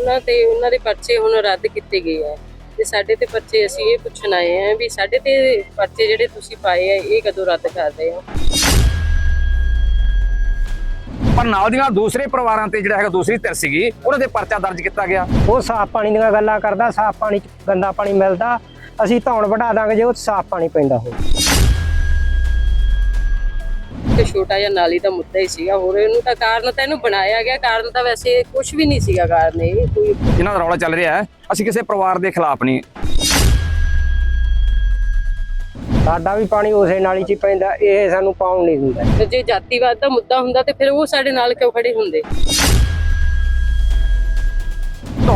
ਉਹਨਾਂ ਤੇ ਉਹਨਾਂ ਦੇ ਪਰਚੇ ਹੁਣ ਰੱਦ ਕੀਤੇ ਗਏ ਆ। ਤੇ ਸਾਡੇ ਤੇ ਪਰਚੇ ਅਸੀਂ ਇਹ ਪੁੱਛਣ ਆਏ ਆ ਵੀ ਸਾਡੇ ਤੇ ਪਰਚੇ ਜਿਹੜੇ ਤੁਸੀਂ ਪਾਏ ਆ ਇਹ ਕਦੋਂ ਰੱਦ ਕਰ ਰਹੇ ਹੋ? ਪਰ ਨਾਲ ਦੀ ਨਾਲ ਦੂਸਰੇ ਪਰਿਵਾਰਾਂ ਤੇ ਜਿਹੜਾ ਹੈਗਾ ਦੂਸਰੀ ਧਿਰ ਸੀਗੀ ਉਹਨਾਂ ਦੇ ਪਰਚਾ ਦਰਜ ਕੀਤਾ ਗਿਆ। ਉਹ ਸਾਫ਼ ਪਾਣੀ ਦੀਆਂ ਗੱਲਾਂ ਕਰਦਾ ਸਾਫ਼ ਪਾਣੀ ਚ ਗੰਦਾ ਪਾਣੀ ਮਿਲਦਾ ਅਸੀਂ ਧੌਣ ਵਢਾ ਦਾਂਗੇ ਜੇ ਉਹ ਸਾਫ਼ ਪਾਣੀ ਪੈਂਦਾ ਹੋ ਤੇ ਛੋਟਾ ਜਿਹਾ ਨਾਲੀ ਦਾ ਮੁੱਦਾ ਹੀ ਸੀਗਾ ਹੋਰ ਇਹਨੂੰ ਤਾਂ ਕਾਰਨ ਤਾਂ ਇਹਨੂੰ ਬਣਾਇਆ ਗਿਆ ਕਾਰਨ ਤਾਂ ਵੈਸੇ ਕੁਝ ਵੀ ਨਹੀਂ ਸੀਗਾ ਕਾਰਨ ਇਹ ਕੋਈ ਇਹਨਾਂ ਦਾ ਰੌਲਾ ਚੱਲ ਰਿਹਾ ਹੈ ਅਸੀਂ ਕਿਸੇ ਪਰਿਵਾਰ ਦੇ ਖਿਲਾਫ ਨਹੀਂ। ਸਾਡਾ ਵੀ ਪਾਣੀ ਉਸੇ ਨਾਲੀ 'ਚ ਹੀ ਪੈਂਦਾ ਇਹ ਸਾਨੂੰ ਪਾਉਣ ਨਹੀਂ ਦਿੰਦਾ। ਤੇ ਜੇ ਜਾਤੀਵਾਦ ਦਾ ਮੁੱਦਾ ਹੁੰਦਾ ਤੇ ਫਿਰ ਉਹ ਸਾਡੇ ਨਾਲ ਕਿਉਂ ਖੜੇ ਹੁੰਦੇ?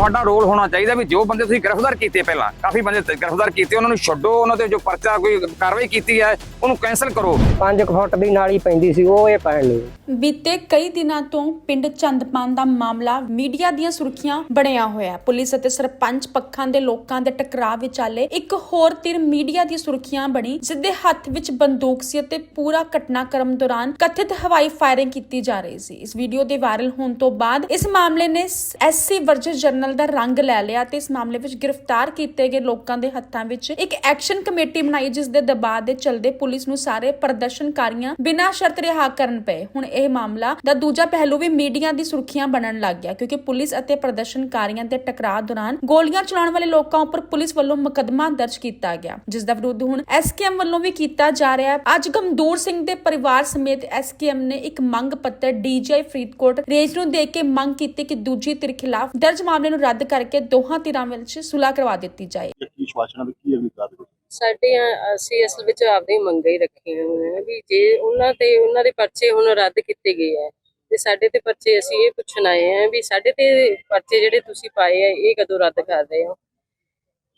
ਤੁਹਾਡਾ ਰੋਲ ਹੋਣਾ ਚਾਹੀਦਾ ਵੀ ਜੋ ਬੰਦੇ ਤੁਸੀਂ ਗ੍ਰਿਫਤਾਰ ਕੀਤੇ ਪਹਿਲਾਂ ਕਾਫੀ ਬੰਦੇ ਗ੍ਰਿਫਤਾਰ ਕੀਤੇ ਉਹਨਾਂ ਨੂੰ ਛੱਡੋ ਉਹਨਾਂ ਤੇ ਜੋ ਪਰਚਾ ਕੋਈ ਕਾਰਵਾਈ ਕੀਤੀ ਹੈ ਉਹਨੂੰ ਕੈਨਸਲ ਕਰੋ। 5 ਫੁੱਟ ਦੀ ਨਾਲੀ ਪੈਂਦੀ ਸੀ ਉਹ ਇਹ ਪੈਣ ਨਹੀਂ ਬੀਤੇ ਕਈ ਦਿਨਾਂ ਤੋਂ ਪਿੰਡ ਚੰਦਪਾਨ ਦਾ ਮਾਮਲਾ ਮੀਡੀਆ ਦੀਆਂ ਸੁਰਖੀਆਂ ਬਣਿਆ ਹੋਇਆ ਹੈ। ਪੁਲਿਸ ਅਤੇ ਸਰਪੰਚ ਪੱਖਾਂ ਦੇ ਲੋਕਾਂ ਦੇ ਟਕਰਾਅ ਵਿਚਾਲੇ ਇੱਕ ਹੋਰ ਧਿਰ ਮੀਡੀਆ ਦੀ ਸੁਰਖੀਆਂ ਬਣੀ ਜਿਸ ਦੇ ਹੱਥ ਵਿੱਚ ਬੰਦੂਕ ਸੀ ਅਤੇ ਪੂਰਾ ਘਟਨਾਕ੍ਰਮ ਦੌਰਾਨ ਕਥਿਤ ਹਵਾਈ ਫਾਇਰਿੰਗ ਕੀਤੀ ਜਾ ਰਹੀ ਸੀ। ਇਸ ਵੀਡੀਓ ਦੇ ਵਾਇਰਲ ਹੋਣ ਤੋਂ ਬਾਅਦ ਇਸ ਮਾਮਲੇ ਨੇ ਐਸਸੀ ਵਰਜਸ ਜਰਨਲ ਦਾ ਰੰਗ ਲੈ ਲਿਆ ਤੇ ਇਸ ਮਾਮਲੇ ਵਿੱਚ ਗ੍ਰਿਫਤਾਰ ਕੀਤੇ ਗਏ ਲੋਕਾਂ ਦੇ ਹੱਥਾਂ ਵਿੱਚ ਇੱਕ ਐਕਸ਼ਨ ਕਮੇਟੀ ਬਣਾਈ, ਜਿਸ ਦੇ ਦਬਾਅ ਦੇ ਚਲਦੇ ਪੁਲਿਸ ਨੂੰ ਸਾਰੇ ਪ੍ਰਦਰਸ਼ਨਕਾਰੀਆਂ ਬਿਨਾਂ ਸ਼ਰਤ ਰਿਹਾ ਕਰਨ ਪਏ। ਹੁਣ ਇਹ ਮਾਮਲਾ ਦਾ ਦੂਜਾ ਪਹਿਲੂ ਵੀ ਮੀਡੀਆ ਦੀ ਸੁਰਖੀਆਂ ਬਣਨ ਲੱਗ ਗਿਆ, ਕਿਉਂਕਿ ਪੁਲਿਸ ਅਤੇ ਪ੍ਰਦਰਸ਼ਨਕਾਰੀਆਂ ਦੇ ਟਕਰਾਅ ਦੌਰਾਨ ਗੋਲੀਆਂ ਚਲਾਉਣ ਵਾਲੇ ਲੋਕਾਂ ਉੱਪਰ ਪੁਲਿਸ ਵੱਲੋਂ ਮੁਕੱਦਮਾ ਦਰਜ ਕੀਤਾ ਗਿਆ। ਜਿਸ ਦਾ ਵਿਰੋਧ ਹੁਣ ਐਸਕੇਐਮ ਵੱਲੋਂ ਵੀ ਕੀਤਾ ਜਾ ਰਿਹਾ ਹੈ। ਅੱਜ ਗਮਦੂਰ ਸਿੰਘ ਦੇ ਪਰਿਵਾਰ ਸਮੇਤ ਐਸਕੇਐਮ ਨੇ ਇੱਕ ਮੰਗ ਪੱਤਰ ਡੀਜੀਆਈ ਫਰੀਦਕੋਟ ਰੇਂਜ ਨੂੰ ਦੇ ਕੇ ਮੰਗ ਕੀਤੀ ਕਿ ਦੂਜੀ ਧਿਰ ਖਿਲਾਫ ਦਰਜ ਮਾਮਲੇ ਨੂੰ ਰੱਦ ਕਰਕੇ ਦੋਹਾਂ ਧਿਰਾਂ ਵਿੱਚ ਸੁਲ੍ਹਾ ਕਰਵਾ ਦਿੱਤੀ ਜਾਏ। ਕੀ ਸ਼ਵਾਸਨਾ ਵਿੱਚ ਕੀ ਅਗਲੀ ਕਾਰਵਾਈ ਸਾਡੀਆਂ ਅਸੀਂ ਅਸਲ ਵਿੱਚ ਆਪਦੀ ਮੰਗਾਂ ਹੀ ਰੱਖੀਆਂ ਹੋਈਆਂ ਵੀ ਜੇ ਉਹਨਾਂ ਤੇ ਉਹਨਾਂ ਦੇ ਪਰਚੇ ਹੁਣ ਰੱਦ ਕੀਤੇ ਗਏ ਆ ਤੇ ਸਾਡੇ ਤੇ ਪਰਚੇ ਅਸੀਂ ਇਹ ਪੁੱਛਣ ਆਏ ਆ ਵੀ ਸਾਡੇ ਤੇ ਪਰਚੇ ਜਿਹੜੇ ਤੁਸੀਂ ਪਾਏ ਆ ਇਹ ਕਦੋਂ ਰੱਦ ਕਰ ਰਹੇ ਹੋ?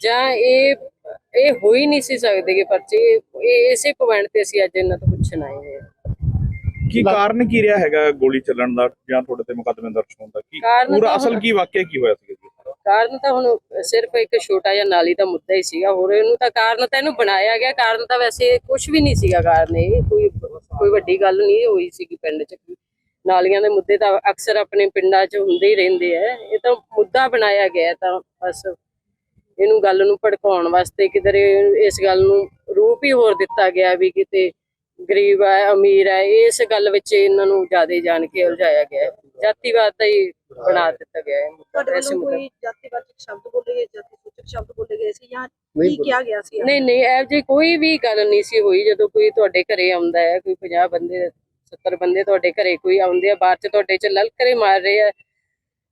ਜਾਂ ਇਹ ਇਹ ਹੋ ਹੀ ਨਹੀਂ ਸੀ ਸਕਦੇ ਕਿ ਪਰਚੇ ਇਹ ਇਸੇ ਪੁਆਇੰਟ ਤੇ ਅਸੀਂ ਅੱਜ ਇਹਨਾਂ ਤੋਂ ਪੁੱਛਣ ਆਏ ਹਾਂ ਕੀ ਕਾਰਨ ਕੀ ਰਿਹਾ ਹੈਗਾ ਗੋਲੀ ਚੱਲਣ ਦਾ ਜਾਂ ਤੁਹਾਡੇ ਤੇ ਮੁਕੱਦਮੇ ਦਰਜ ਹੋਣ ਦਾ? ਕੀ ਕਾਰਨ ਪੂਰਾ ਤਾਂ ਅਸਲ ਹੁਣ- ਕੀ ਵਾਕਿਆ ਕੀ ਹੋਇਆ ਸੀ ਜੀ? ਕਾਰਨ ਤਾਂ ਹੁਣ ਸਿਰਫ ਇੱਕ ਛੋਟਾ ਜਿਹਾ ਨਾਲੀ ਦਾ ਮੁੱਦਾ ਹੀ ਸੀਗਾ ਹੋਰ ਇਹਨੂੰ ਤਾਂ ਕਾਰਨ ਤਾਂ ਇਹਨੂੰ ਬਣਾਇਆ ਗਿਆ ਕਾਰਨ ਤਾਂ ਵੈਸੇ ਕੁਝ ਵੀ ਨਹੀਂ ਸੀਗਾ ਕਾਰਨ ਇਹ ਕੋਈ ਕੋਈ ਵੱਡੀ ਗੱਲ ਨਹੀਂ ਹੋਈ ਸੀਗੀ ਪਿੰਡ 'ਚ। ਨਾਲੀਆਂ ਦੇ ਮੁੱਦੇ ਤਾਂ ਅਕਸਰ ਆਪਣੇ ਪਿੰਡਾਂ 'ਚ ਹੁੰਦੇ ਹੀ ਰਹਿੰਦੇ ਆ ਇਹ ਤਾਂ ਮੁੱਦਾ ਬਣਾਇਆ ਗਿਆ ਤਾਂ ਬਸ ਇਹਨੂੰ ਗੱਲ ਨੂੰ ਭੜਕਾਉਣ ਵਾਸਤੇ ਕਿਧਰੇ ਇਸ ਗੱਲ ਨੂੰ ਰੂਪ ਹੀ ਹੋਰ ਦਿੱਤਾ ਗਿਆ ਵੀ ਕਿਤੇ ਗਰੀਬ ਹੈ ਅਮੀਰ ਹੈ ਇਸ ਗੱਲ ਵਿੱਚ ਇਹਨਾਂ ਨੂੰ ਜ਼ਿਆਦਾ ਜਾਣ ਕੇ ਉਲਝਾਇਆ ਗਿਆ ਹੈ। ਜਾਤੀਵਾਦ ਦਾ ਹੀ ਬਣਾ ਦਿੱਤਾ ਗਿਆ ਹੈ। ਤੁਹਾਡੇ ਵੱਲੋਂ ਕੋਈ ਜਾਤੀਵਾਚਕ ਸ਼ਬਦ ਬੋਲੇ ਗਏ ਜਾਤੀ ਸੂਚਕ ਸ਼ਬਦ ਬੋਲੇ ਗਏ ਸੀ ਜਾਂ ਕੀ ਕਿਹਾ ਗਿਆ ਸੀ? ਨਹੀਂ ਨਹੀਂ ਇਹ ਜੀ ਕੋਈ ਵੀ ਗੱਲ ਨਹੀਂ ਸੀ ਹੋਈ। ਜਦੋਂ ਕੋਈ ਤੁਹਾਡੇ ਘਰੇ ਆਉਂਦਾ ਹੈ ਕੋਈ 50 ਬੰਦੇ 70 ਬੰਦੇ ਤੁਹਾਡੇ ਘਰੇ ਕੋਈ ਆਉਂਦੇ ਆ ਬਾਅਦ ਚ ਤੁਹਾਡੇ ਚ ਲਲਕਰੇ ਮਾਰ ਰਹੇ ਆ।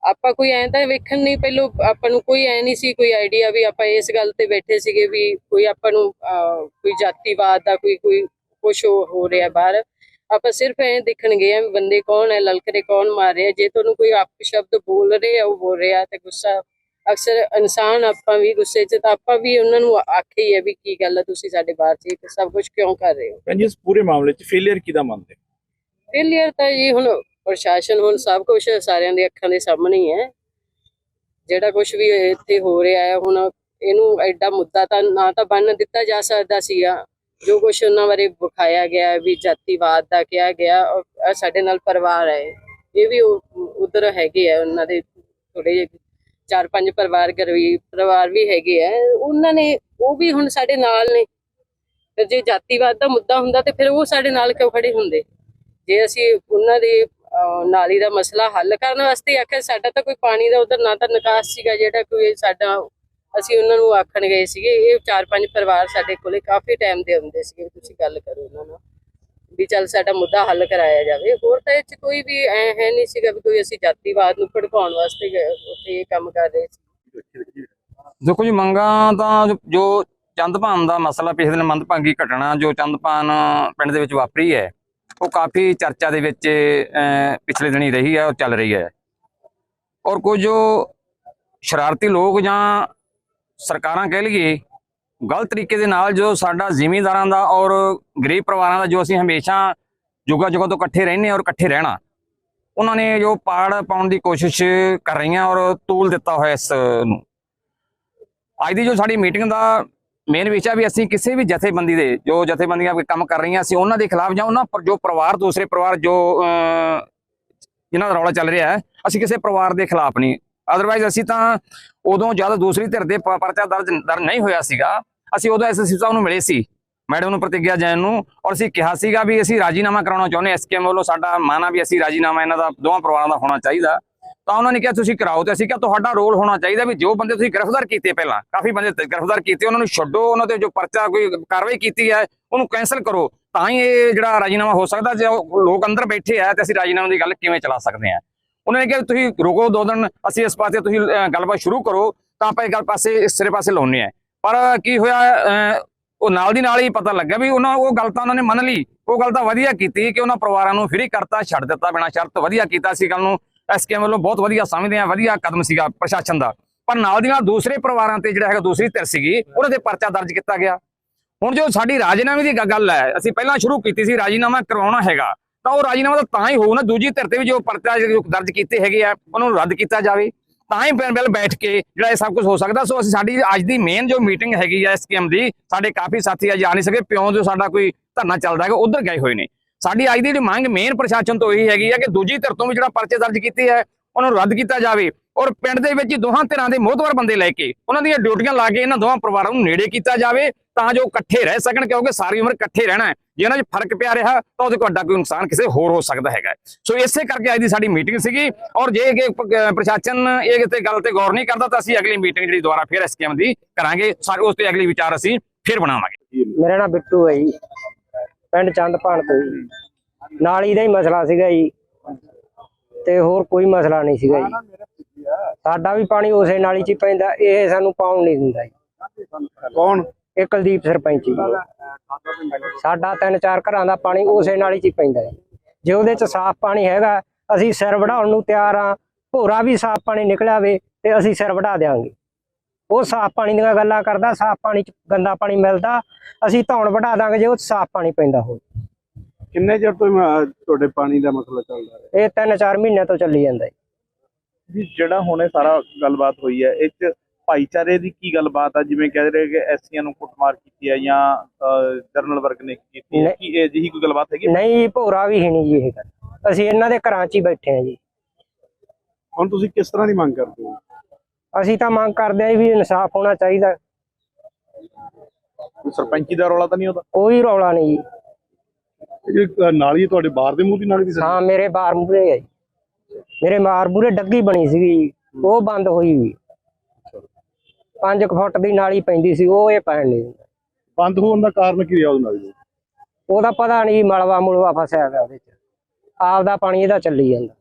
ਆਪਾਂ ਕੋਈ ਐਂ ਤਾਂ ਵੇਖਣ ਨਹੀਂ ਪਹਿਲੋਂ ਆਪਾਂ ਨੂੰ ਕੋਈ ਐ ਨਹੀਂ ਸੀ ਕੋਈ ਆਈਡੀਆ ਵੀ ਆਪਾਂ ਇਸ ਗੱਲ ਤੇ ਬੈਠੇ ਸੀਗੇ ਵੀ ਕੋਈ ਆਪਾਂ ਨੂੰ ਕੋਈ ਜਾਤੀਵਾਦ ਦਾ ਕੋਈ ਕੋਈ ਕੁਛ ਹੋ ਰਿਹਾ ਬਾਹਰ। ਆਪਾਂ ਸਿਰਫ ਐਂ ਦੇਖਣ ਗਏ ਆ ਬੰਦੇ ਕੌਣ ਹੈ ਲਲਕਰੇ ਕੌਣ ਮਾਰ ਰਿਹਾ। ਜੇ ਤੁਹਾਨੂੰ ਕੋਈ ਆਪ ਸ਼ਬਦ ਬੋਲ ਰਹੇ ਆ ਉਹ ਬੋਲ ਰਿਹਾ ਤੇ ਗੁੱਸਾ ਅਕਸਰ ਇਨਸਾਨ ਆਪਾਂ ਵੀ ਗੁੱਸੇ 'ਚ ਤਾਂ ਆਪਾਂ ਵੀ ਉਹਨਾਂ ਨੂੰ ਆਖੇ ਹੀ ਹੈ ਵੀ ਕੀ ਗੱਲ ਹੈ ਤੁਸੀਂ ਸਾਡੇ ਬਾਹਰ 'ਚ ਇਹ ਸਭ ਕੁਝ ਕਿਉਂ ਕਰ ਰਹੇ ਹੋ? ਭੈਣ ਜੀ ਇਸ ਪੂਰੇ ਮਾਮਲੇ 'ਚ ਫੇਲਿਅਰ ਕਿਹਦਾ ਮੰਨਦੇ? ਫੇਲੀਅਰ ਤਾਂ ਜੀ ਹੁਣ ਪ੍ਰਸ਼ਾਸਨ ਹੁਣ ਸਭ ਕੁਝ ਸਾਰਿਆਂ ਦੇ ਅੱਖਾਂ ਦੇ ਸਾਹਮਣੇ ਹੀ ਹੈ। ਜਿਹੜਾ ਕੁਝ ਵੀ ਇੱਥੇ ਹੋ ਰਿਹਾ ਹੈ ਹੁਣ ਇਹਨੂੰ ਐਡਾ ਮੁੱਦਾ ਤਾਂ ਨਾ ਤਾਂ ਬੰਨ ਦਿੱਤਾ ਜਾ ਸਕਦਾ ਸੀਗਾ। ਜੋ ਕੁਝ ਉਹਨਾਂ ਬਾਰੇ ਵਿਖਾਇਆ ਗਿਆ, ਵੀ ਜਾਤੀਵਾਦ ਦਾ ਕਿਹਾ ਗਿਆ, ਔਰ ਸਾਡੇ ਨਾਲ ਪਰਿਵਾਰ ਹੈ। ਇਹ ਵੀ ਉਧਰ ਹੈਗੇ ਆ, ਉਹਨਾਂ ਦੇ ਥੋੜੇ ਚਾਰ ਪੰਜ ਪਰਿਵਾਰ, ਗਰੀਬ ਪਰਿਵਾਰ ਵੀ ਹੈਗੇ ਆ। ਉਹਨਾਂ ਨੇ, ਉਹ ਵੀ ਹੁਣ ਸਾਡੇ ਨਾਲ ਨੇ। ਫਿਰ ਜੇ ਜਾਤੀਵਾਦ ਦਾ ਮੁੱਦਾ ਹੁੰਦਾ, ਤੇ ਫਿਰ ਉਹ ਸਾਡੇ ਨਾਲ ਕਿਉਂ ਖੜੇ ਹੁੰਦੇ? ਜੇ ਅਸੀਂ ਉਹਨਾਂ ਦੇ ਨਾਲੀ ਦਾ ਮਸਲਾ ਹੱਲ ਕਰਨ ਵਾਸਤੇ ਆਖਿਆ, ਸਾਡਾ ਤਾਂ ਕੋਈ ਪਾਣੀ ਦਾ ਉਧਰ ਨਾ ਤਾਂ ਨਿਕਾਸ ਸੀਗਾ, ਜਿਹੜਾ ਕੋਈ ਸਾਡਾ ਅਸੀਂ ਉਹਨਾਂ ਨੂੰ ਆਖਣ ਗਏ ਸੀਗੇ ਇਹ ਚਾਰ ਪੰਜ ਪਰਿਵਾਰ ਸਾਡੇ ਕੋਲੇ ਕਾਫੀ ਟਾਈਮ ਦੇ ਹੁੰਦੇ ਸੀਗੇ ਤੁਸੀਂ ਗੱਲ ਕਰੋ ਉਹਨਾਂ ਨਾਲ ਵੀ ਚੱਲ ਸਾਡਾ ਮੁੱਦਾ ਹੱਲ ਕਰਾਇਆ ਜਾਵੇ। ਹੋਰ ਤਾਂ ਇਹ ਚ ਕੋਈ ਵੀ ਐ ਹੈ ਨਹੀਂ ਸੀਗਾ ਵੀ ਕੋਈ ਅਸੀਂ ਜਾਤੀਵਾਦ ਨੂੰ ਭੜਕਾਉਣ ਵਾਸਤੇ ਉੱਥੇ ਇਹ ਕੰਮ ਕਰ ਰਹੇ ਸੀ। ਦੇਖੋ ਜੀ ਮੰਗਾਂ ਤਾਂ ਜੋ- ਜੋ ਚੰਦਪਾਨ ਦਾ ਮਸਲਾ ਪਿਛਲੇ ਦਿਨ ਮੰਦਭਾਗੀ ਘਟਨਾ ਜੋ ਚੰਦਪਾਨ ਪਿੰਡ ਦੇ ਵਿੱਚ ਵਾਪਰੀ ਹੈ ਉਹ ਕਾਫੀ ਚਰਚਾ ਦੇ ਵਿੱਚ ਅਹ, ਪਿਛਲੇ ਦਿਨੀ ਰਹੀ ਹੈ ਔਰ ਚੱਲ ਰਹੀ ਹੈ। ਔਰ ਕੁਝ ਜੋ ਸ਼ਰਾਰਤੀ ਲੋਕ ਜਾਂ ਸਰਕਾਰਾਂ ਕਹਿ ਲਈਏ ਗਲਤ ਤਰੀਕੇ ਦੇ ਨਾਲ ਜੋ ਸਾਡਾ ਜ਼ਿਮੀਂਦਾਰਾਂ ਦਾ ਔਰ ਗਰੀਬ ਪਰਿਵਾਰਾਂ ਦਾ ਜੋ ਅਸੀਂ ਹਮੇਸ਼ਾ ਜੁਗਾ ਜੁਗਾ ਤੋਂ ਇਕੱਠੇ ਰਹਿੰਦੇ ਔਰ ਇਕੱਠੇ ਰਹਿਣਾ। ਉਹਨਾਂ ਨੇ ਜੋ ਪਾੜ ਪਾਉਣ ਦੀ ਕੋਸ਼ਿਸ਼ ਕਰ ਰਹੀਆਂ ਔਰ ਤੂਲ ਦਿੱਤਾ ਹੋਇਆ ਇਸ ਨੂੰ। ਅੱਜ ਦੀ ਜੋ ਸਾਡੀ ਮੀਟਿੰਗ ਦਾ ਮੇਨ ਵਿਸ਼ਾ ਵੀ ਅਸੀਂ ਕਿਸੇ ਵੀ ਜਥੇਬੰਦੀ ਦੇ ਜੋ ਜਥੇਬੰਦੀਆਂ ਕੰਮ ਕਰ ਰਹੀਆਂ ਅਸੀਂ ਉਹਨਾਂ ਦੇ ਖਿਲਾਫ ਜਾਂ ਉਹਨਾਂ ਪਰ ਜੋ ਪਰਿਵਾਰ ਦੂਸਰੇ ਪਰਿਵਾਰ ਜੋ ਅਹ, ਦਾ ਰੌਲਾ ਚੱਲ ਰਿਹਾ ਹੈ ਅਸੀਂ ਕਿਸੇ ਪਰਿਵਾਰ ਦੇ ਖਿਲਾਫ ਨਹੀਂ ਅਦਰਵਾਈਜ਼ ਅਸੀਂ ਤਾਂ ਉਦੋਂ ਜਦ ਦੂਸਰੀ ਧਿਰ ਦੇ ਪਰਚਾ ਦਰਜ ਦਰ ਨਹੀਂ ਹੋਇਆ ਸੀਗਾ, ਅਸੀਂ ਉਦੋਂ ਐਸਐਸਪੀ ਸਾਹਿਬ ਨੂੰ ਮਿਲੇ ਸੀ, ਮੈਡਮ ਨੂੰ ਪ੍ਰਤੀਗਿਆ ਜੈਨ ਨੂੰ, ਔਰ ਅਸੀਂ ਕਿਹਾ ਸੀਗਾ ਵੀ ਅਸੀਂ ਰਾਜੀਨਾਮਾ ਕਰਾਉਣਾ ਚਾਹੁੰਦੇ ਐਸਕੇਐਮ ਵੱਲੋਂ ਸਾਡਾ ਮਾਨਾ ਵੀ ਅਸੀਂ ਰਾਜੀਨਾਮਾ ਇਹਨਾਂ ਦਾ ਦੋਵਾਂ ਪਰਿਵਾਰਾਂ ਦਾ ਹੋਣਾ ਚਾਹੀਦਾ। ਤਾਂ ਉਹਨਾਂ ਨੇ ਕਿਹਾ, ਤੁਸੀਂ ਕਰਾਓ। ਤੇ ਅਸੀਂ ਕਿਹਾ, ਤੁਹਾਡਾ ਰੋਲ ਹੋਣਾ ਚਾਹੀਦਾ ਵੀ ਜੋ ਬੰਦੇ ਤੁਸੀਂ ਗ੍ਰਿਫਤਾਰ ਕੀਤੇ ਪਹਿਲਾਂ, ਕਾਫੀ ਬੰਦੇ ਗ੍ਰਿਫਤਾਰ ਕੀਤੇ, ਉਹਨਾਂ ਨੂੰ ਛੱਡੋ, ਉਹਨਾਂ ਤੇ ਜੋ ਪਰਚਾ ਕੋਈ ਕਾਰਵਾਈ ਕੀਤੀ ਹੈ, ਉਹਨੂੰ ਕੈਨਸਲ ਕਰੋ। ਤਾਂ ਹੀ ਇਹ ਜਿਹੜਾ ਰਾਜੀਨਾਮਾ ਹੋ ਸਕਦਾ, ਜੇ ਉਹ ਲੋਕ ਅੰਦਰ ਬੈਠੇ ਆ, ਤੇ ਅਸੀਂ ਰਾਜੀਨਾਮੇ ਦੀ ਗੱਲ ਕਿਵੇਂ ਚਲਾ ਸਕਦੇ ਆ ਉਹਨਾਂ ਨੇ ਕਿਹਾ ਵੀ ਤੁਸੀਂ ਰੁਕੋ ਦੋ ਦਿਨ, ਅਸੀਂ ਇਸ ਪਾਸੇ ਤੁਸੀਂ ਗੱਲਬਾਤ ਸ਼ੁਰੂ ਕਰੋ, ਤਾਂ ਆਪਾਂ ਇਹ ਗੱਲ ਪਾਸੇ ਇਸ ਸਿਰੇ ਪਾਸੇ ਲਾਉਨੇ ਆ ਪਰ ਕੀ ਹੋਇਆ ਉਹ ਨਾਲ ਦੀ ਨਾਲ ਹੀ ਪਤਾ ਲੱਗਾ ਵੀ ਉਹਨਾਂ, ਉਹ ਗੱਲ ਤਾਂ ਉਹਨਾਂ ਨੇ ਮੰਨ ਲਈ। ਉਹ ਗੱਲ ਤਾਂ ਵਧੀਆ ਕੀਤੀ ਕਿ ਉਹਨਾਂ ਪਰਿਵਾਰਾਂ ਨੂੰ ਫ੍ਰੀ ਕਰਤਾ, ਛੱਡ ਦਿੱਤਾ, ਬਿਨਾਂ ਸ਼ਰਤ ਵਧੀਆ ਕੀਤਾ ਸੀ ਗੱਲ ਨੂੰ। ਐਸਕੇ ਵੱਲੋਂ ਬਹੁਤ ਵਧੀਆ ਸਮਝਦੇ ਆ ਵਧੀਆ ਕਦਮ ਸੀਗਾ ਪ੍ਰਸ਼ਾਸਨ ਦਾ। ਪਰ ਨਾਲ ਦੀ ਨਾਲ ਦੂਸਰੇ ਪਰਿਵਾਰਾਂ ਤੇ ਜਿਹੜਾ ਹੈਗਾ ਦੂਸਰੀ ਧਿਰ ਸੀਗੀ, ਉਹਨਾਂ ਤੇ ਪਰਚਾ ਦਰਜ ਕੀਤਾ ਗਿਆ। ਹੁਣ ਜੋ ਸਾਡੀ ਰਾਜੀਨਾਮੇ ਦੀ ਗੱਲ ਹੈ, ਅਸੀਂ ਪਹਿਲਾਂ ਸ਼ੁਰੂ ਕੀਤੀ ਸੀ, ਰਾਜੀਨਾਮਾ ਕਰਵਾਉਣਾ ਹੈਗਾ। ਤਾਂ ਉਹ ਰਾਜੀਨਾਮਾ ਤਾਂ ਤਾਂ ਹੀ ਹੋਊ ਨਾ, ਦੂਜੀ ਧਿਰ ਤੇ ਵੀ ਜੋ ਪਰਚਾ ਜੋ ਦਰਜ ਕੀਤੇ ਹੈਗੇ ਆ, ਉਹਨਾਂ ਨੂੰ ਰੱਦ ਕੀਤਾ ਜਾਵੇ। ਤਾਂ ਹੀ ਬਿਲ ਬਿਲ ਬੈਠ ਕੇ ਜਿਹੜਾ ਇਹ ਸਭ ਕੁਝ ਹੋ ਸਕਦਾ। ਸੋ ਅਸੀਂ ਸਾਡੀ ਅੱਜ ਦੀ ਮੇਨ ਜੋ ਮੀਟਿੰਗ ਹੈਗੀ ਆ ਸਕੀਮ ਦੀ, ਸਾਡੇ ਕਾਫੀ ਸਾਥੀ ਅੱਜ ਆ ਨਹੀਂ ਸਕੇ, ਪਿਓ ਜੋ ਸਾਡਾ ਕੋਈ ਧਰਨਾ ਚੱਲਦਾ ਹੈਗਾ, ਉਧਰ ਗਏ ਹੋਏ ਨੇ। ਸਾਡੀ ਅੱਜ ਦੀ ਜਿਹੜੀ ਮੰਗ ਮੇਨ ਪ੍ਰਸ਼ਾਸਨ ਤੋਂ ਇਹੀ ਹੈਗੀ ਆ ਕਿ ਦੂਜੀ ਧਿਰ ਤੋਂ ਵੀ ਜਿਹੜਾ ਪਰਚੇ ਦਰਜ ਕੀਤੇ ਹੈ ਉਹਨਾਂ ਨੂੰ ਰੱਦ ਕੀਤਾ ਜਾਵੇ। ਔਰ ਪਿੰਡ ਦੇ ਵਿੱਚ ਦੋਹਾਂ ਧਿਰਾਂ ਦੇ ਮੋਹਤਵਰ ਬੰਦੇ ਲੈ ਕੇ, ਉਹਨਾਂ ਦੀਆਂ ਡਿਊਟੀਆਂ ਲਾ ਕੇ ਇਹਨਾਂ ਦੋਹਾਂ ਪਰਿਵਾਰਾਂ ਨੂੰ ਨੇੜੇ ਕੀਤਾ ਜਾਵੇ। ਤਾਂ ਜੋ ਇਕੱਠੇ ਰਹਿ ਸਕਣ ਕਿਉਂਕਿ ਸਾਰੀ ਉਮਰ ਇਕੱਠੇ ਰਹਿਣਾ ਹੈ। ਜੇ ਇਹਨਾਂ 'ਚ ਫ਼ਰਕ ਪਿਆ ਰਿਹਾ ਤਾਂ ਉਹਦੇ ਕੋਲ ਵੱਡਾ ਕੋਈ ਨੁਕਸਾਨ ਕਿਸੇ ਹੋਰ ਹੋ ਸਕਦਾ ਹੈਗਾ ਸੋ ਇਸੇ ਕਰਕੇ ਅੱਜ ਦੀ ਸਾਡੀ ਮੀਟਿੰਗ ਸੀਗੀ ਔਰ ਜੇ ਕਿ ਪ੍ਰਸ਼ਾਸਨ ਇਹ ਤੇ ਗੱਲ ਤੇ ਗੌਰ ਨਹੀਂ ਕਰਦਾ ਤਾਂ ਅਸੀਂ ਅਗਲੀ ਮੀਟਿੰਗ ਜਿਹੜੀ ਦੁਬਾਰਾ ਫਿਰ ਸਕੀਮ ਦੀ ਕਰਾਂਗੇ। ਸਾਰੇ ਉਸ ਤੇ ਅਗਲੀ ਵਿਚਾਰ ਅਸੀਂ ਫਿਰ ਬਣਾਵਾਂਗੇ। ਮੇਰਾ ਨਾਮ ਬਿੱਟੂ ਹੈ ਜੀ। ਪਿੰਡ ਚੰਦਪਾਣ ਤੋਂ ਜੀ। ਨਾਲੀ ਦਾ ਹੀ ਮਸਲਾ ਸੀਗਾ ਜੀ। ਤੇ ਹੋਰ ਕੋਈ ਮਸਲਾ ਨਹੀਂ ਸੀਗਾ ਜੀ। ਸਾਡਾ ਵੀ ਪਾਣੀ ਉਸੇ ਨਾਲੀ 'ਚ ਪੈਂਦਾ ਇਹ ਸਾਨੂੰ ਪਾਉਣ ਨਹੀਂ ਦਿੰਦਾ ਜੀ। ਕੌਣ? ਇਹ ਕੁਲਦੀਪ ਸਰਪੰਚ। ਜੀ ਸਾਡਾ ਤਿੰਨ ਚਾਰ ਘਰਾਂ ਦਾ ਪਾਣੀ ਉਸੇ ਨਾਲੀ 'ਚ ਹੀ ਪੈਂਦਾ ਜੀ ਜੇ ਉਹਦੇ 'ਚ ਸਾਫ਼ ਪਾਣੀ ਹੈਗਾ ਅਸੀਂ ਸਿਰ ਵਢਾਉਣ ਨੂੰ ਤਿਆਰ ਆ ਭੋਰਾ ਵੀ ਸਾਫ਼ ਪਾਣੀ ਨਿਕਲਿਆ ਵੇ ਤੇ ਅਸੀਂ ਸਿਰ ਵਢਾ ਦੇਵਾਂਗੇ ਉਹ ਸਾਫ਼ ਪਾਣੀ ਦੀਆਂ ਗੱਲਾਂ ਕਰਦਾ ਸਾਫ਼ ਪਾਣੀ 'ਚ ਗੰਦਾ ਪਾਣੀ ਮਿਲਦਾ ਅਸੀਂ ਧੌਣ ਵਢਾ ਦਾਂਗੇ ਜੇ ਉਹ ਸਾਫ਼ ਪਾਣੀ ਪੈਂਦਾ ਹੋਵੇ। ਕਿੰਨੇ ਚਿਰ ਤੋਂ ਅਹ, ਤੁਹਾਡੇ ਪਾਣੀ ਦਾ ਮਸਲਾ ਚੱਲਦਾ ਰਿਹਾ? ਇਹ ਤਿੰਨ ਚਾਰ ਮਹੀਨਿਆਂ ਤੋਂ ਚੱਲੀ ਜਾਂਦਾ ਜੀ ਜੀ ਜਿਹੜਾ ਹੁਣੇ ਸਾਰਾ ਗੱਲਬਾਤ ਹੋਈ ਹੈ ਇਹ ਚ ਭਾਈਚਾਰੇ ਦੀ ਕੀ ਗੱਲਬਾਤ ਆ? ਜਿਵੇਂ ਕਹਿ ਰਹੇ ਕਿ ਐਸਸੀਆਂ ਨੂੰ ਕੁੱਟਮਾਰ ਕੀਤੀ ਹੈ ਜਾਂ ਜਰਨਲ ਵਰਗ ਨੇ ਕੀਤੀ ਹੈ। ਕੀ ਇਹ ਜਿਹੀ ਕੋਈ ਗੱਲਬਾਤ ਹੈਗੀ? ਨਹੀਂ ਭੋਰਾ ਵੀ ਹੈ ਨਹੀਂ ਜੀ ਇਹ ਗੱਲ। ਅਸੀਂ ਇਹਨਾਂ ਦੇ ਘਰਾਂ 'ਚ ਹੀ ਬੈਠੇ ਹਾਂ ਜੀ। ਹੁਣ ਤੁਸੀਂ ਕਿਸ ਤਰ੍ਹਾਂ ਦੀ ਮੰਗ ਕਰਦੇ ਹੋ? ਅਸੀਂ ਤਾਂ ਮੰਗ ਕਰਦੇ ਹਾਂ ਵੀ ਇਨਸਾਫ ਹੋਣਾ ਚਾਹੀਦਾ। ਸਰਪੰਚੀ ਦਾ ਰੌਲਾ ਤਾਂ ਨਹੀਂ ਉਹਦਾ? ਕੋਈ ਰੌਲਾ ਨਹੀਂ ਜੀ। ਨਾਲੀ ਤੁਹਾਡੇ ਬਾਹਰ ਦੇ ਮੂੰਹ ਦੀ ਨਾਲੀ ਦੀ ਹਾਂ ਮੇਰੇ ਬਾਰ ਮੂਰੇ ਹੈ ਜੀ। ਮੇਰੇ ਮਾਰ ਮੂਰੇ ਡੱਗੀ ਬਣੀ ਸੀਗੀ ਉਹ ਬੰਦ ਹੋਈ ਵੀ 5 ਫੁੱਟ ਦੀ ਨਾਲੀ ਪੈਂਦੀ ਸੀ ਉਹ ਇਹ ਪੈਣ ਨਹੀਂ ਦਿੰਦਾ। ਬੰਦ ਹੋਣ ਦਾ ਕਾਰਨ ਕੀ ਰਿਹਾ ਉਹ ਨਾਲੀ ਦਾ ਉਹਦਾ ਪਤਾ ਨਹੀਂ ਮਲਵਾ ਮੁਲਵਾ ਫਸਿਆ ਗਿਆ ਉਹਦੇ ਚ। ਆਪਦਾ ਪਾਣੀ ਇਹਦਾ ਚੱਲੀ ਜਾਂਦਾ।